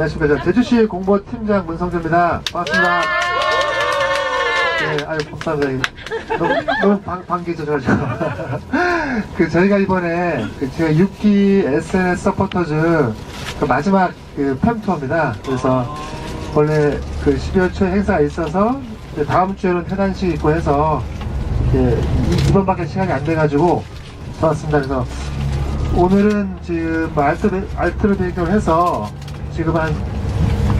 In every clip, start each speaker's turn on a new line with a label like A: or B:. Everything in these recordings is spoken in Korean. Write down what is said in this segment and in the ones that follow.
A: 안녕하십니까. 저 제주시 공보팀장 문성재입니다. 반갑습니다. 감사합니다. 너무, 너무 방, 반기죠, 저. 저. 그, 저희가 이번에, 그, 제가 6기 SNS 서포터즈 그 마지막 그 팸투어입니다. 그래서, 원래 그 12월 초에 행사가 있어서, 다음 주에는 퇴단식이 있고 해서, 이번밖에 시간이 안 돼가지고, 왔습니다. 그래서, 오늘은 지금 뭐 알트르, 알트르 대교를 해서, 지금 한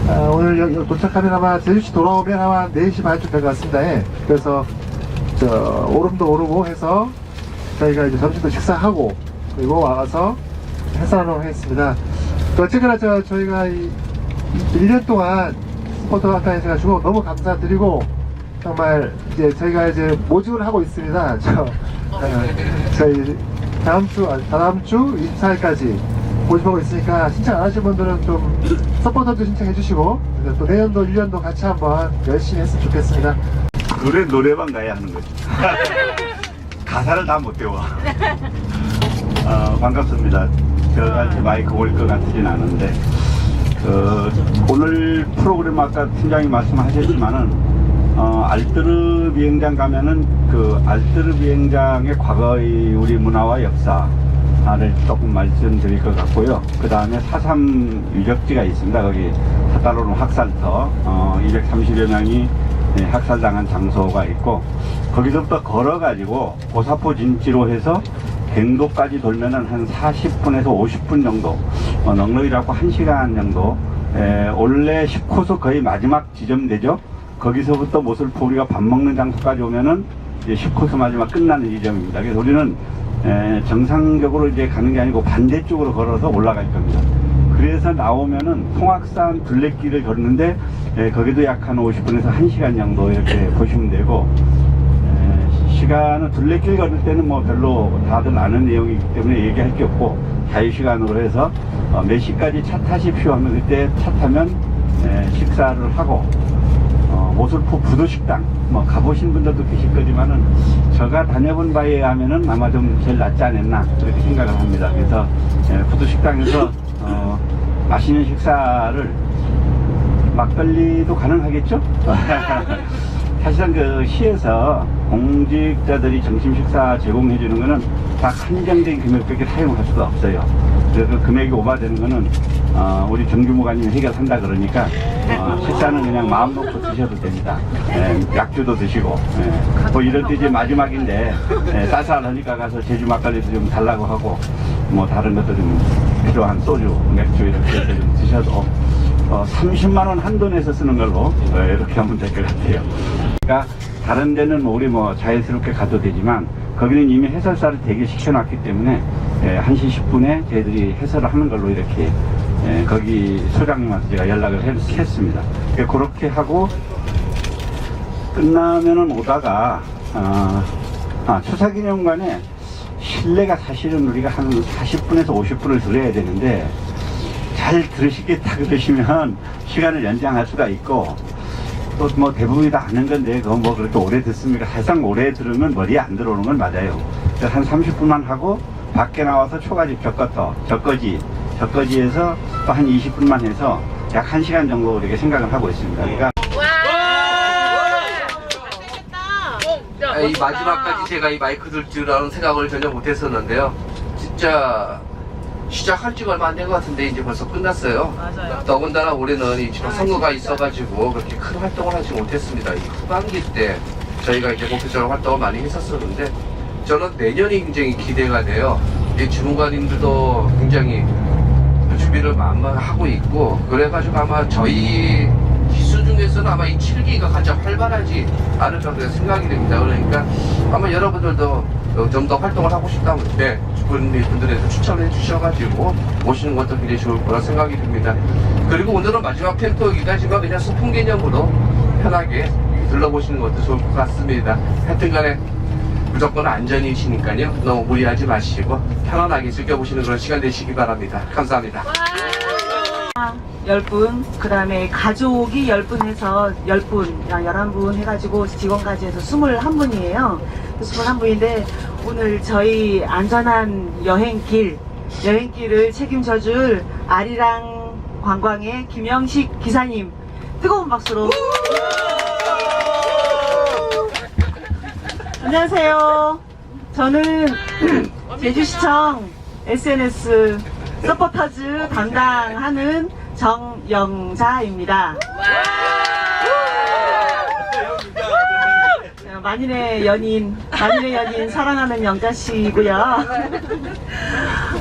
A: 아, 오늘 여기 도착하면 아마 제주시 돌아오면 아마 4시 반쯤 될 것 같습니다. 예. 그래서 저 오름도 오르고 해서 저희가 이제 점심도 식사하고 그리고 와서 해산하도록 하겠습니다. 또 어쨌거나 저 저희가 이, 이 1년 동안 스포츠 학과에 해가지고 너무 감사드리고 정말 이제 저희가 이제 모집을 하고 있습니다. 저 어, 저희 다음 주 다음 주 24일까지 모집하고 있으니까 신청 안 하신 분들은 좀 서포터도 신청해 주시고 또 내년도 1년도 같이 한번 열심히 했으면 좋겠습니다.
B: 노래 노래방 가야 하는 거지. 가사를 다 못 외워. 어, 반갑습니다. 저한테 마이크 올 것 같지는 않은데 그, 오늘 프로그램 아까 팀장이 말씀하셨지만은 어, 알뜨르 비행장 가면은 그 알뜨르 비행장의 과거의 우리 문화와 역사 를 조금 말씀드릴 것 같고요. 그 다음에 4.3 유적지가 있습니다. 거기 타따로는 학살터 어, 230여 명이 네, 학살당한 장소가 있고 거기서부터 걸어가지고 고사포 진지로 해서 갱도까지 돌면은 한 40분에서 50분 정도 어, 넉넉이라고 1시간 정도 에, 원래 10코스 거의 마지막 지점 되죠 거기서부터 모슬포 우리가 밥 먹는 장소까지 오면은 이제 10코스 마지막 끝나는 지점입니다 그래서 우리는 에, 정상적으로 이제 가는 게 아니고 반대쪽으로 걸어서 올라갈 겁니다. 그래서 나오면은 통학산 둘레길을 걷는데 에, 거기도 약 한 50분에서 1시간 정도 이렇게 보시면 되고 에, 시간은 둘레길 걸을 때는 뭐 별로 다들 아는 내용이기 때문에 얘기할 게 없고 자유시간으로 해서 어, 몇 시까지 차 타십시오 하면 그때 차 타면 에, 식사를 하고 어, 모슬포 부도식당 뭐 가보신 분들도 계실 거지만은 제가 다녀본 바에 의하면은 아마 좀 제일 낫지 않았나 그렇게 생각을 합니다. 그래서 예, 부도식당에서 어, 맛있는 식사를 막걸리도 가능하겠죠? 사실은 그 시에서 공직자들이 점심 식사 제공해 주는 거는 딱 한정된 금액밖에 사용할 수가 없어요. 그래서 그 금액이 오바되는 거는 어, 우리 정규모가님이 해결한다 그러니까 어, 식사는 그냥 마음 놓고 드셔도 됩니다. 예, 약주도 드시고 예. 뭐 이럴 때 이제 마지막인데 예, 쌀쌀하니까 가서 제주 막걸리도 좀 달라고 하고 뭐 다른 것도 좀 필요한 소주, 맥주 이렇게 좀 드셔도 어, 30만 원 한도 내서 쓰는 걸로 어, 이렇게 하면 될 것 같아요. 그러니까 다른 데는 뭐 우리 뭐 자연스럽게 가도 되지만 거기는 이미 해설사를 대기시켜 놨기 때문에 예, 1시 10분에 저희들이 해설을 하는 걸로 이렇게 예, 거기 소장님한테 제가 연락을 했, 했습니다. 그러니까 그렇게 하고 끝나면은 오다가 어, 아, 추사기념관에 실내가 사실은 우리가 한 40분에서 50분을 들어야 되는데 잘 들으시겠다 그러시면 시간을 연장할 수가 있고 또 뭐 대부분이 다 아는 건데 그거 뭐 그렇게 오래 듣습니까? 사실상 오래 들으면 머리에 안 들어오는 건 맞아요. 한 30분만 하고 밖에 나와서 초가집 젖거터, 젖거지, 젖거지에서 또 한 20분만 해서 약 1시간 정도 이렇게 생각을 하고 있습니다. 그러니까
C: 아, 이 마지막까지 제가 이 마이크 들 줄이라는 생각을 전혀 못 했었는데요. 진짜 시작할 지가 얼마 안 된 것 같은데 이제 벌써 끝났어요.
D: 맞아요.
C: 더군다나 올해는 이 지방 선거가 있어가지고 그렇게 큰 활동을 하지 못했습니다. 이 후반기 때 저희가 이제 본격적으로 활동을 많이 했었었는데 저는 내년이 굉장히 기대가 돼요. 이 주무관님들도 굉장히 준비를 만만하고 있고 그래가지고 아마 저희 기수 중에서는 아마 이 7기가 가장 활발하지 않을까 그렇게 생각이 됩니다. 그러니까 아마 여러분들도 좀 더 활동을 하고 싶다면 네, 분들, 분들에서 추천을 해주셔가지고 오시는 것도 굉장히 좋을 거라 생각이 듭니다. 그리고 오늘은 마지막 하지만 그냥 소풍 개념으로 편하게 둘러보시는 것도 좋을 것 같습니다. 하여튼 간에 무조건 안전이시니까요. 너무 무리하지 마시고 편안하게 즐겨보시는 그런 시간 되시기 바랍니다. 감사합니다.
D: 10분, 그 다음에 가족이 10분 해서 10분, 11분 해가지고 직원까지 해서 21분이에요. 21분인데 오늘 저희 안전한 여행길, 여행길을 책임져줄 아리랑 관광의 김영식 기사님 뜨거운 박수로 안녕하세요. 저는 제주시청 SNS 서포터즈 담당하는 정영자입니다. 어, 만인의 연인, 만인의 연인 사랑하는 영자 씨고요.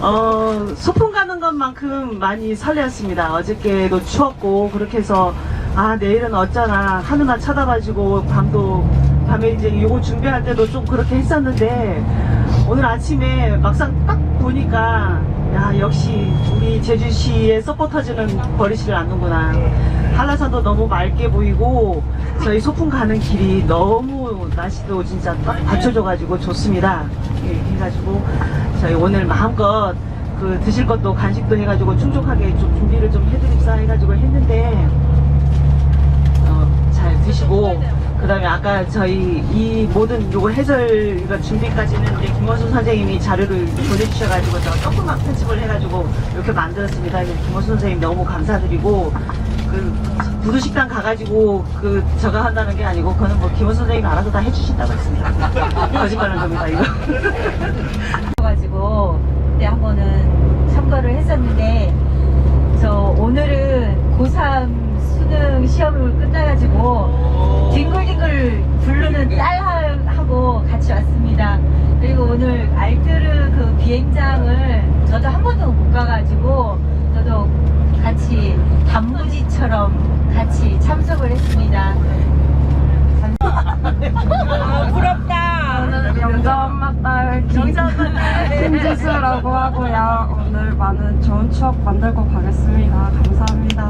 D: 어, 소풍 가는 것만큼 많이 설레었습니다. 어저께도 추웠고 그렇게 해서 아 내일은 어쩌나 하늘만 쳐다봐주고 밤도 밤에 이제 요거 준비할 때도 좀 그렇게 했었는데 오늘 아침에 막상 딱 보니까 야 역시 우리 제주시의 서포터즈는 버리지를 않는구나. 한라산도 너무 맑게 보이고 저희 소풍 가는 길이 너무 날씨도 진짜 딱 받쳐줘가지고 좋습니다. 예, 해가지고 저희 오늘 마음껏 그 드실 것도 간식도 해가지고 충족하게 좀 준비를 좀 해드립사 해가지고 했는데 어, 잘 드시고 그 다음에 아까 저희 이 모든 요거 해설 이거 준비까지는 이제 김원순 선생님이 자료를 보내주셔가지고 제가 조금만 편집을 해가지고 이렇게 만들었습니다. 김원순 선생님 너무 감사드리고 그 부두식당 가가지고 그 저가 한다는 게 아니고 그거는 뭐 김원순 선생님이 알아서 다 해주신다고 했습니다. 거짓말은 겁니다 이거.
E: 가지고 그때 한 번은 참가를 했었는데 저 오늘은 고3 수능 시험을 끝나가지고 뒹굴뒹굴 부르는 딸하고 같이 왔습니다. 그리고 오늘 알뜨르 그 비행장을 저도 한 번도 못 가가지고 저도 같이 단무지처럼 같이 참석을 했습니다.
F: 저는 영자 엄마 딸 김지수라고 하고요. 오늘 많은 좋은 추억 만들고 가겠습니다. 감사합니다.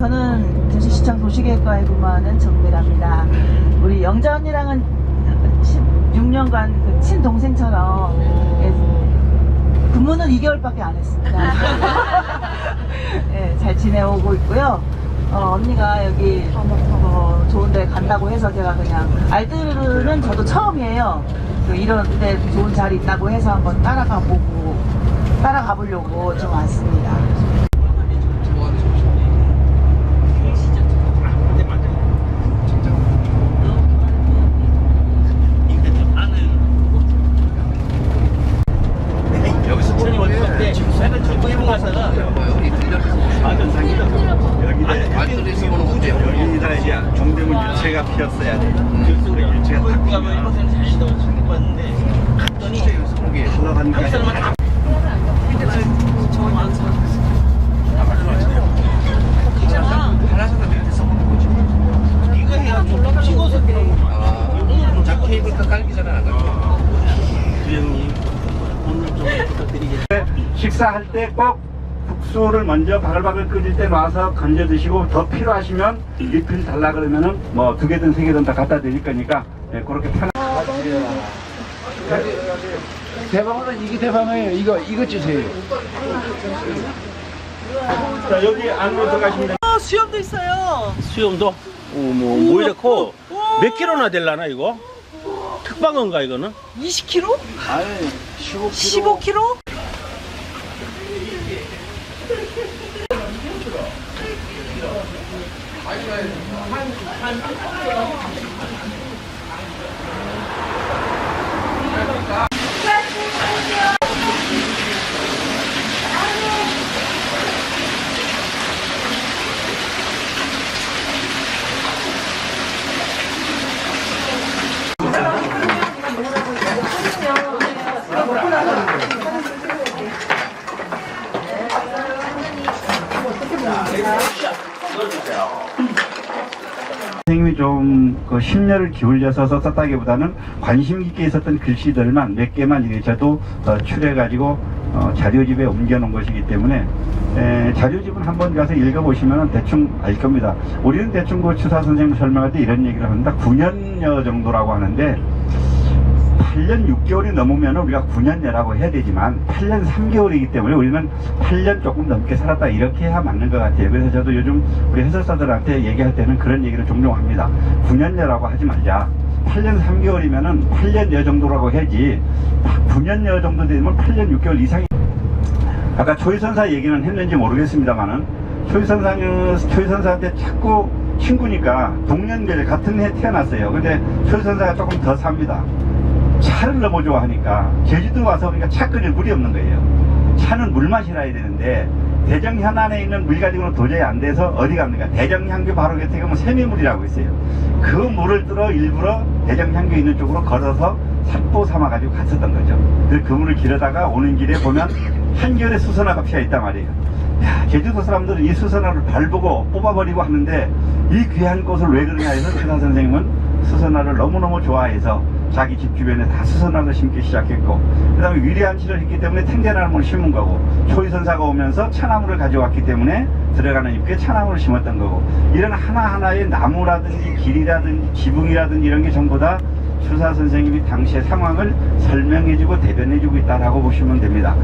D: 저는 제주시청 도시계획과에 근무하는 정미라입니다. 우리 영자 언니랑은 16년간 그 친동생처럼 예, 근무는 2개월밖에 안 했습니다. 예, 잘 지내오고 있고요. 어, 언니가 여기 어, 좋은 데 간다고 해서 제가 그냥 알뜰은 저도 처음이에요. 그 이런 데 좋은 자리 있다고 해서 한번 따라가 보고 따라가 보려고 좀 왔습니다.
B: 여기서 천이 왔는데 지금 전부 일본 가서는
C: 여기 들려주세요.
B: 완전 상기다. 여기다
C: 알뜰에서 보는 건데요.
B: 이제 종대문 유채가 피었어야 돼. 그 유채가 딱 피면 찍어서
C: 아, 자 케이블카 깔기 전에 안 가죠.
B: 식사할 때꼭 국수를 먼저 바글바글 끓일 때 놔서 건져 드시고 더 필요하시면 리필 달라 그러면은 뭐 두 개든 세 개든 다 갖다 드릴 거니까 예, 그렇게 편한.
G: 대방어는 이게 대방어예요. 이거 이거 주세요.
B: 자 여기 안으로 들어가시면.
D: 아, 수염도 있어요.
H: 수염도 어머 뭐 이렇고 몇 킬로나 될라나 이거? 특방어인가 이거는?
D: 20kg?
G: 아니 15kg.
D: 15kg? Thank you.
B: 선생님이 좀그 심려를 기울여서 썼다기보다는 관심 깊게 있었던 글씨들만 몇 개만 이렇게 저도 어, 추려가지고 어, 자료집에 옮겨놓은 것이기 때문에 에, 자료집은 한번 가서 읽어보시면 대충 알 겁니다. 우리는 대충 그 추사 선생님 설명할 때 이런 얘기를 합니다. 9년여 정도라고 하는데 8년 6개월이 넘으면 우리가 9년여라고 해야 되지만 8년 3개월이기 때문에 우리는 8년 조금 넘게 살았다 이렇게 해야 맞는 것 같아요. 그래서 저도 요즘 우리 해설사들한테 얘기할 때는 그런 얘기를 종종 합니다. 9년여라고 하지 말자. 8년 3개월이면은 8년여 정도라고 해야지 9년여 정도 되면 8년 6개월 이상이 아까 초이선사 얘기는 했는지 모르겠습니다만은 초이선사 초이선사한테 자꾸 친구니까 동년배 같은 해 태어났어요. 근데 초이선사가 조금 더 삽니다. 차를 너무 좋아하니까 제주도 와서 그러니까 차 끓일 물이 없는 거예요. 차는 물 마시라야 되는데 대정 현안에 있는 물 가지고는 도저히 안 돼서 어디 갑니까? 대정 향교 바로 곁에 가면 세미물이라고 있어요. 그 물을 들어 일부러 대정 향교 있는 쪽으로 걸어서 삽보 삼아가지고 갔었던 거죠. 그 물을 길어다가 오는 길에 보면 한결에 수선화가 피어 있단 말이에요. 야, 제주도 사람들은 이 수선화를 밟고 뽑아버리고 하는데 이 귀한 꽃을 왜 그러냐 해서 최사 선생님은 수선화를 너무너무 좋아해서 자기 집 주변에 다 수선화를 심기 시작했고 그 다음에 치를 했기 때문에 탱자나무를 심은 거고 초이선사가 오면서 차나무를 가져왔기 때문에 들어가는 입구에 차나무를 심었던 거고 이런 하나하나의 나무라든지 길이라든지 지붕이라든지 이런 게 전부 다 추사 선생님이 당시의 상황을 설명해주고 대변해주고 있다라고 보시면 됩니다.